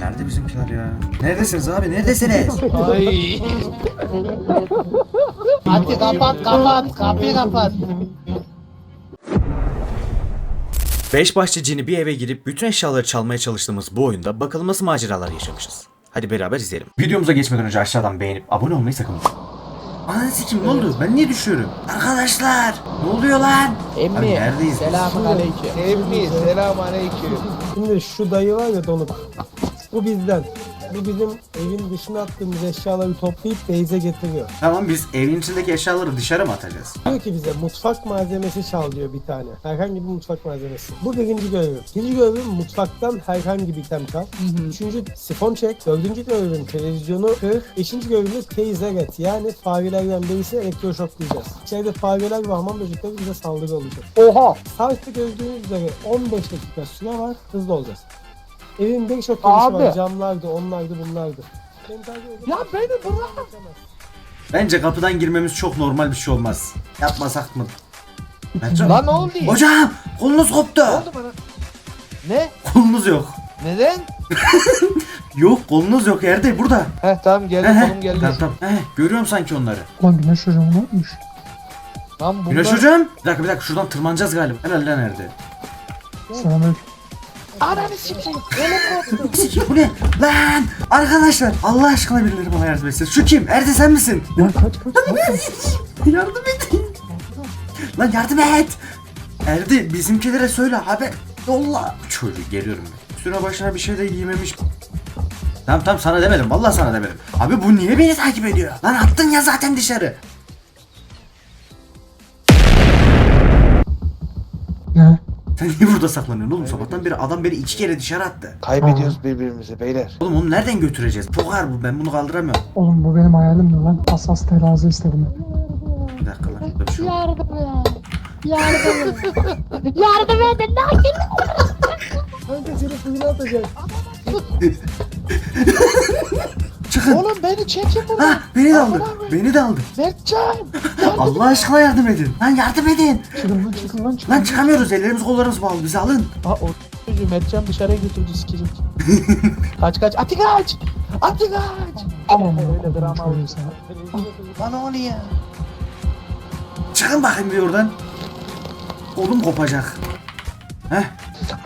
Nerede bizimkiler ya? Neredesiniz abi? Neredesiniz? Ay. Hadi kapat kapat kapıyı kapat. Beş başlı cini bir eve girip bütün eşyaları çalmaya çalıştığımız bu oyunda bakalım nasıl maceralar yaşamışız. Hadi beraber izleyelim. Videomuza geçmeden önce aşağıdan beğenip abone olmayı sakın unutmayın. Ananı sikim ne oldu? Ben niye düşüyorum? Arkadaşlar ne oluyor lan? Abi Emmi neredeyiz biz? selamun aleyküm. Emmi selam aleyküm. Şimdi şu dayı var ya donuk. Bu bizden. Bu bizim evin dışına attığımız eşyaları toplayıp beyze getiriyor. Tamam biz evin içindeki eşyaları dışarı mı atacağız? Diyor ki bize mutfak malzemesi çal diyor bir tane. Herhangi bir mutfak malzemesi. Bu birinci görevim. İkinci görevim mutfaktan herhangi bir item çal. Üçüncü sifon çek. Dördüncü görevim televizyonu kır. Beşinci görevim teyze et. Yani farelerden birisi elektroşoklayacağız. İçeride fareler ve hamam böcekleri bize saldırı olacak. Oha. Saatte gördüğünüz üzere 15 dakika süre var. Hızlı olacağız. Evin birçok Abi. girişi var. Camlardı, onlardı, bunlardı. Ya beni bırak. Bence kapıdan girmemiz çok normal bir şey olmaz. Yapmasak mı? Bence... Lan ne oldu? Hocam kolunuz koptu. Ne oldu bana? Ne? Kolunuz yok. Neden? Yok kolunuz yok yerde burada. Heh tamam geldi He, he. kolum geldi. Tamam tamam. He, görüyorum sanki onları. Ulan Güneş hocam ne yapmış? Lan bunlar... Güneş hocam. Bir dakika bir dakika şuradan tırmanacağız galiba. Herhalde nerede? Selamünaleyküm. Ananı sikeyim. Bu ne? Lan arkadaşlar Allah aşkına birileri bana yardım etsin. Şu kim? Erde sen misin? Ya kaç kaç kaç. yardım edin. Lan yardım et. Erdi bizimkilere söyle haber yolla. Çocuğu geliyorum ben. Üstüne başına bir şey de giymemiş. Tamam tamam sana demedim. Vallahi sana demedim. Abi bu niye beni takip ediyor? Lan attın ya zaten dışarı. Sen niye burada saklanıyorsun oğlum? Sabahtan beri adam beni iki kere dışarı attı. Kaybediyoruz birbirimizi beyler. Oğlum onu nereden götüreceğiz? Pokar bu ben bunu kaldıramıyorum. Oğlum bu benim hayalimdi lan. Hassas terazi istedim. Bir dakika lan şey. Yardım et. Yardım et. Yardım edin. Nakil. Kanka seni kuyuna atacak. Çıkın. Oğlum beni çekin buradan. Ha beni de aldı. Beni de aldı. Mertcan. Allah aşkına yardım edin. Lan yardım edin. Çıkın lan çıkın lan çıkın. Lan çıkamıyoruz. Ellerimiz kollarımız bağlı. Bizi alın. Aa o Mertcan dışarıya götürdü sikecek. kaç kaç. Ati kaç. Ati kaç. Aman Öyle drama drama oldu. Lan o ne ya? Çıkın bakayım bir oradan. Kolum kopacak. Heh.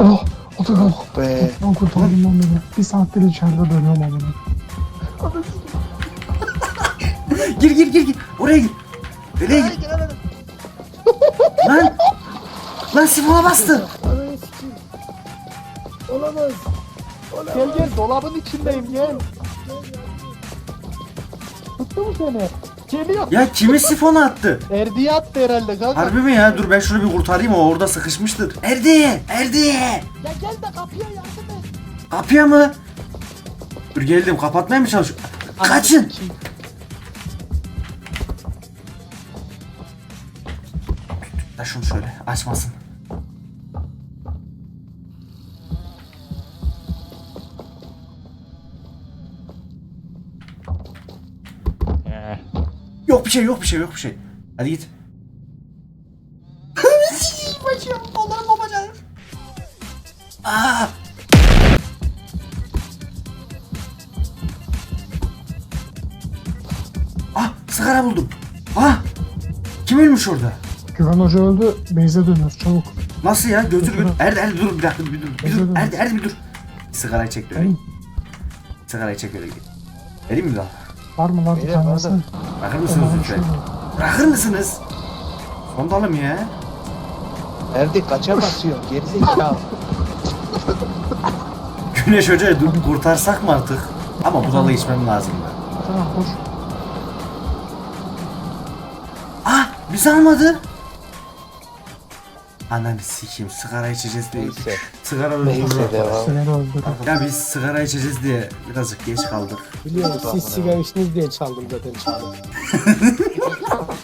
Oh! Oturun. Be. Lan kurtardım lan beni. Bir saattir içeride dönüyorum amına. Gir gir gir gir. Oraya gir. Nereye gir? Lan. Lan sifona bastı. Ananı sikeyim. Olamaz. Gel gel dolabın içindeyim gel. Tuttu mu seni? Geliyor. Ya kimi sifona attı? Erdiye attı herhalde kanka. Harbi mi ya? Dur ben şunu bir kurtarayım o orada sıkışmıştır. Erdi! Erdi! Ya gel de kapıya yardım et. Kapıya mı? Dur geldim kapatmaya mı çalışıyorum? Kaçın! Ya şunu şöyle açmasın. Yok bir şey yok bir şey yok bir şey. Hadi git. Ah! Kim ölmüş orada? Güven Hoca öldü. Beyze dönüyoruz çabuk. Nasıl ya? Götür götür. Erdi Erdi dur bir dakika bir dur. Bir dur. Erdi Erdi bir dur. Sigarayı çek öyle. Sigarayı çek öyle git. Vereyim mi daha? var mı lan bir tane. Bırakır mısınız lütfen? Bırakır mısınız? Sondalım ya. Erdi kaça basıyor? Gerizekalı. Güneş Hoca'yı dur kurtarsak mı artık? Ama budalı içmem lazım ben. Tamam koş. Bizi almadı. Ananı sikeyim sigara içeceğiz diye. Neyse. Sigara Neyse devam. Ya biz sigara içeceğiz diye birazcık geç kaldık. Biliyorum siz sigara içtiniz diye çaldım zaten çaldım.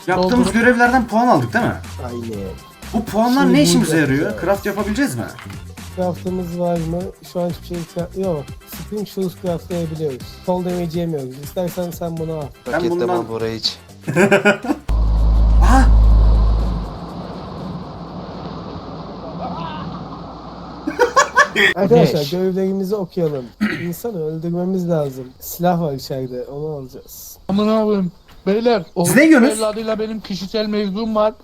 Yaptığımız görevlerden puan aldık değil mi? Aynen. Bu puanlar Şimdi ne işimize yarıyor? Craft yapabileceğiz mi? Craftımız var mı? Şu an hiçbir şey craft... Yok. Spring Shoes craftlayabiliyoruz. Sol damage yemiyoruz. İstersen sen bunu al. Pakette bundan- mal buraya iç. Arkadaşlar Beş. görevlerimizi okuyalım. İnsanı öldürmemiz lazım. Silah var içeride onu alacağız. Amına koyayım. Beyler. Siz ne diyorsunuz? Evladıyla benim kişisel mevzum var.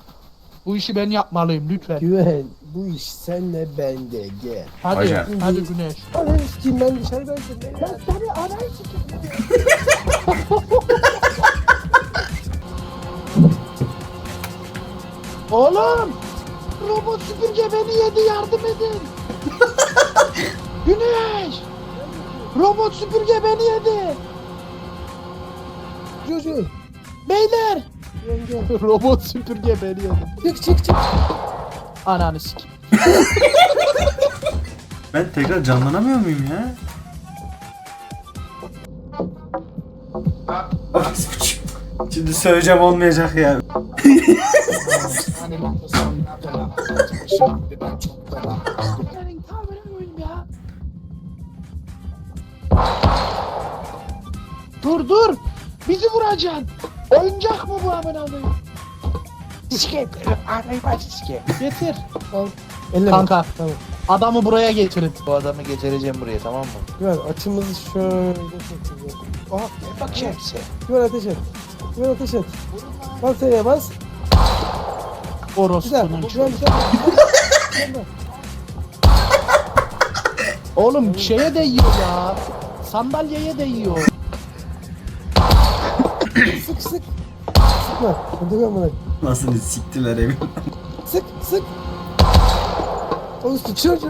Bu işi ben yapmalıyım lütfen. Güven bu iş senle bende gel. Hadi. Hocam. Hadi Güneş. Ananı sikeyim ben dışarıdaydım. beyler. Tabii anayı sikeyim. Oğlum! Robot süpürge beni yedi yardım edin. Güneş! Robot süpürge beni yedi. Çocuğum. Beyler! Yenge. Robot süpürge beni yedi. Çık çık çık. Ananı. Ben tekrar canlanamıyor muyum ya? Ah, Şimdi söyleyeceğim olmayacak ya. Dur dur. Bizi vuracaksın. Oyuncak mı bu amına koyayım? Sikeyim. Anayı başı sikeyim. Getir. Elle Kanka. Tamam. Adamı buraya getirin. Bu adamı getireceğim buraya tamam mı? Güven açımızı şöyle tutacağız. Aha Bak şey. güven ateş et. Güven ateş et. Bas T'ye bas. Güzel. Orospunun Güven çocuğu. Oğlum şeye değiyor ya. Sandalyeye değiyor. Sık sık. Sıkma. Öldürüyorum bunu. Nasıl siktiler evi? Sık sık. Oğlum çocuğuz.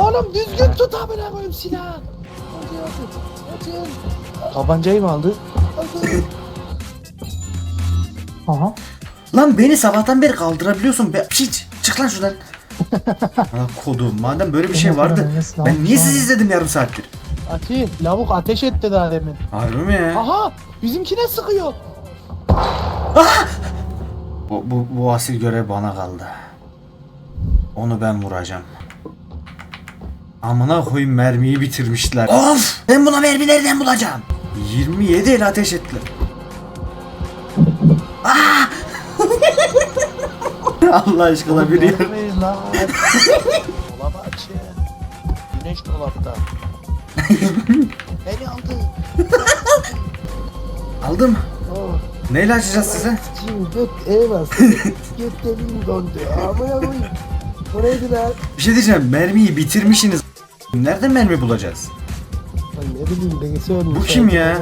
Oğlum düzgün tut amına koyayım silahı. Hadi hadi. Hadi. Tabancayı mı aldı? Aha. Lan beni sabahtan beri kaldırabiliyorsun be. Piç çık lan şuradan. Lan kodum madem böyle bir şey vardı. Ben niye sizi izledim yarım saattir? Ati lavuk ateş etti daha demin. Harbi mi ya? Aha bizimkine sıkıyor. Bu, bu, bu asil görev bana kaldı. Onu ben vuracağım. Amına koyayım mermiyi bitirmişler. Of! Ben buna mermi nereden bulacağım? 27 el ateş ettiler. Ah! Allah aşkına Neredeyiz lan? Dolabı açın. Güneş dolapta. Beni aldı. aldım. Neyle açacağız size? Şimdi göt E bas. göt deliğim dondu. Amına koyayım. Bu neydi lan? Bir şey diyeceğim. Mermiyi bitirmişsiniz. Nereden mermi bulacağız? Lan ne bileyim birisi ölmüş. Bu kim ya?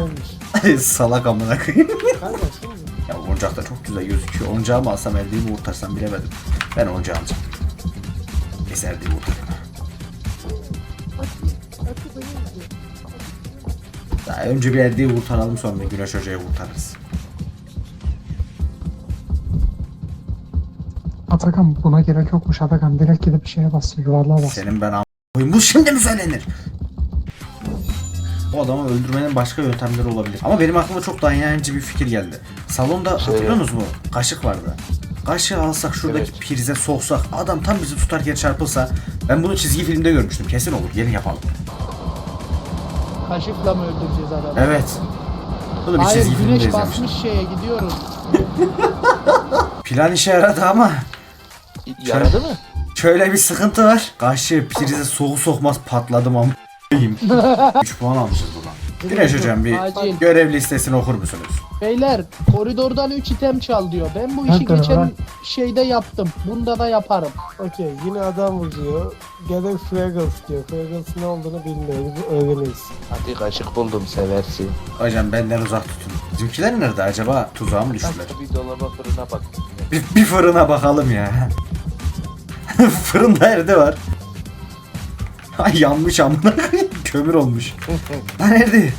Ölmüş. Salak amına koyayım. Kanka şimdi. Ya oyuncak da çok güzel gözüküyor. Oyuncağı mı alsam eldiği mi kurtarsam bilemedim. Ben oyuncağı alacağım. Benim izle. Daha önce bir erdiği kurtaralım sonra Güneş Hoca'yı kurtarırız. Atakan buna gerek yokmuş Atakan. Direkt gidip şeye bas. Yuvarlığa bas. Senin ben am... Bu şimdi mi söylenir? Bu adamı öldürmenin başka yöntemleri olabilir. Ama benim aklıma çok daha inandırıcı bir fikir geldi. Salonda hatırlıyor musunuz mu? Kaşık vardı. Kaşığı alsak şuradaki Evet. prize soksak adam tam bizi tutarken çarpılsa ben bunu çizgi filmde görmüştüm. Kesin olur. Gelin yapalım. Kaşıkla mı öldüreceğiz adamı? Evet. Bunu bir Hayır çizgi filmde güneş izlemiştim. basmış şeye gidiyoruz. Plan işe yaradı ama Yaradı mı? şöyle bir sıkıntı var. Kaşığı prize soğuk sokmaz patladım ama 3 puan almışız buradan. Güneş hocam bir Acil. görev listesini okur musunuz? Beyler koridordan 3 item çal diyor. Ben bu işi geçen şeyde yaptım. Bunda da yaparım. Okey yine adam vuruyor. Gather Fraggles diyor. Fraggles ne olduğunu bilmiyoruz. Öğreniriz. Hadi kaşık buldum seversin. Hocam benden uzak tutun. Bizimkiler nerede acaba? Tuzağa mı düştüler? Bir dolaba fırına bak. Bir, bir fırına bakalım ya. Fırında erde var. Ay yanmış amına. Kömür olmuş. Lan nerede?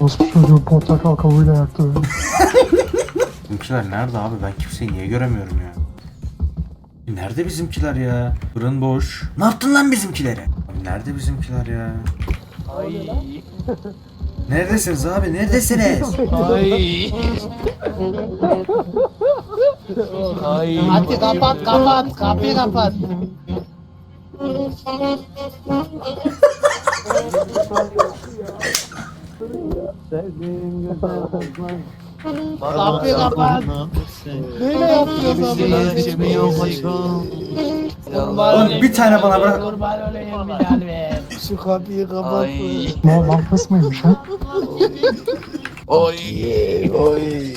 Nasıl çocuğu portakal kabuğuyla yaktı. Bizimkiler nerede abi? Ben kimseyi niye göremiyorum ya? Nerede bizimkiler ya? Fırın boş. Ne yaptın lan bizimkilere? Abi nerede bizimkiler ya? Ay. Neredesiniz abi? Neredesiniz? Ay. Ay. Hadi kapat kapat. Kapıyı kapat. Kapıyı kapat. Böyle yapıyoruz abi. Bir tane bana bırak. Kurban olayım. Şu kapıyı kapat. Ay. Ne Valkos muymuş ha? Oy. Oy.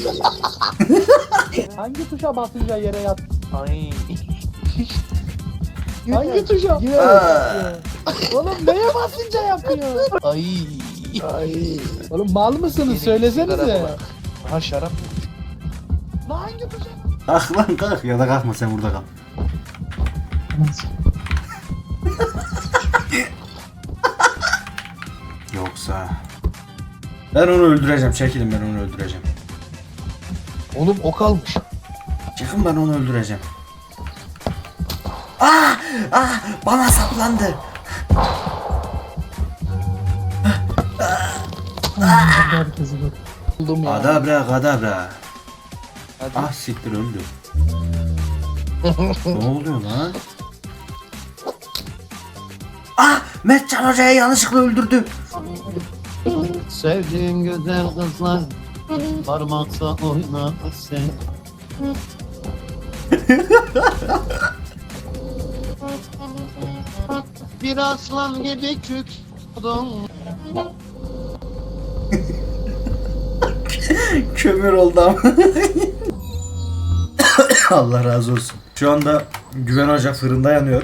Hangi tuşa basınca yere yat? Ay. Hangi tuşa? Aa. Oğlum neye basınca yapıyor? Ay. Ay. Oğlum mal mısınız? Söylesenize. Ha şarap. Hangi tuşa? Kalk lan kalk ya da kalkma sen burada kal. Neyse. Yoksa... Ben onu öldüreceğim. Çekilin ben onu öldüreceğim. Oğlum o kalmış. Çıkın ben onu öldüreceğim. Ah! Ah! Bana saplandı. Herkesi. Buldum ya. Kadabra kadabra. Hadi. Ah siktir öldü. ne oluyor lan? Ah! Mertcan Hoca'yı yanlışlıkla öldürdü. Sevdiğin güzel kızlar parmaksa oynar sen. Bir aslan gibi kükrüdüm Kömür oldu ama. Allah razı olsun. Şu anda Güven Hoca fırında yanıyor.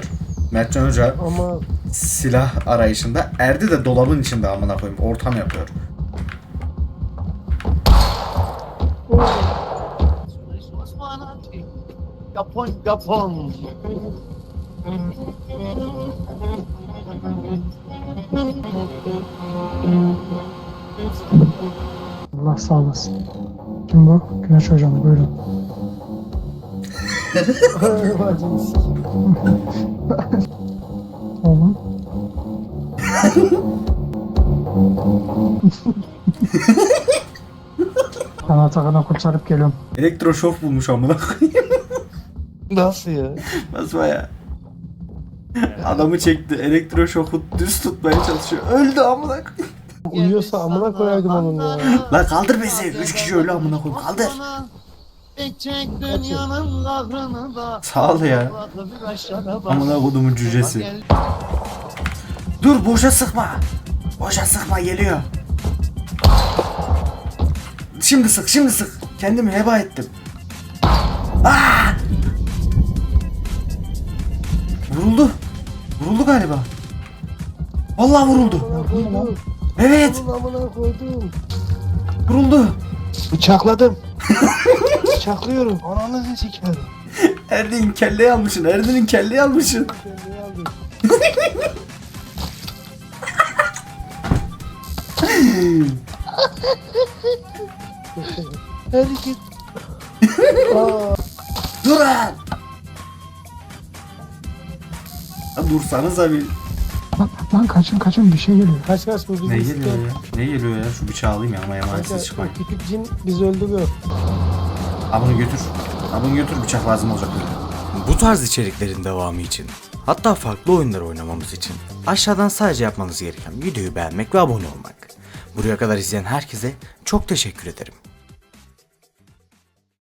Mertcan Hoca Ama silah arayışında. Erdi de dolabın içinde amına koyayım. Ortam yapıyor. Yapon yapon Allah sağ olasın. Kim bu? Güneş hocam buyurun. Oğlum. ben Atakan'a kurtarıp geliyorum. Elektroşok bulmuş amına koyayım. Nasıl ya? Nasıl ya? Adamı çekti. Elektroşoku düz tutmaya çalışıyor. Öldü amına koyayım. Uyuyorsa amına koyardım onun ya. La kaldır bizi. Üç kişi öldü amına koyayım. Kaldır. Çek dünyanın kahrını da Sağ ol ya. Amına kodumun cücesi. Dur boşa sıkma. Boşa sıkma geliyor. Şimdi sık şimdi sık. Kendimi heba ettim. Aa! Vuruldu. Vuruldu galiba. Vallahi vuruldu. Evet vuruldu. Bıçakladım. Bıçaklıyorum. Ananı sikerim. Erdin kelleyi almışsın. Erdin'in kelleyi almışsın. Kendini aldım. Hareket. Durun. Ya Dursanıza bir. Lan, lan kaçın kaçın bir şey geliyor. Kaç kaç bu bizi Ne geliyor ya? Ne geliyor ya? Şu bıçağı alayım yanıma Kanka, emanetsiz çıkmayın. küçük cin bizi öldürüyor. Al bunu götür. Al bunu götür bıçak lazım olacak. Bu tarz içeriklerin devamı için hatta farklı oyunlar oynamamız için aşağıdan sadece yapmanız gereken videoyu beğenmek ve abone olmak. Buraya kadar izleyen herkese çok teşekkür ederim.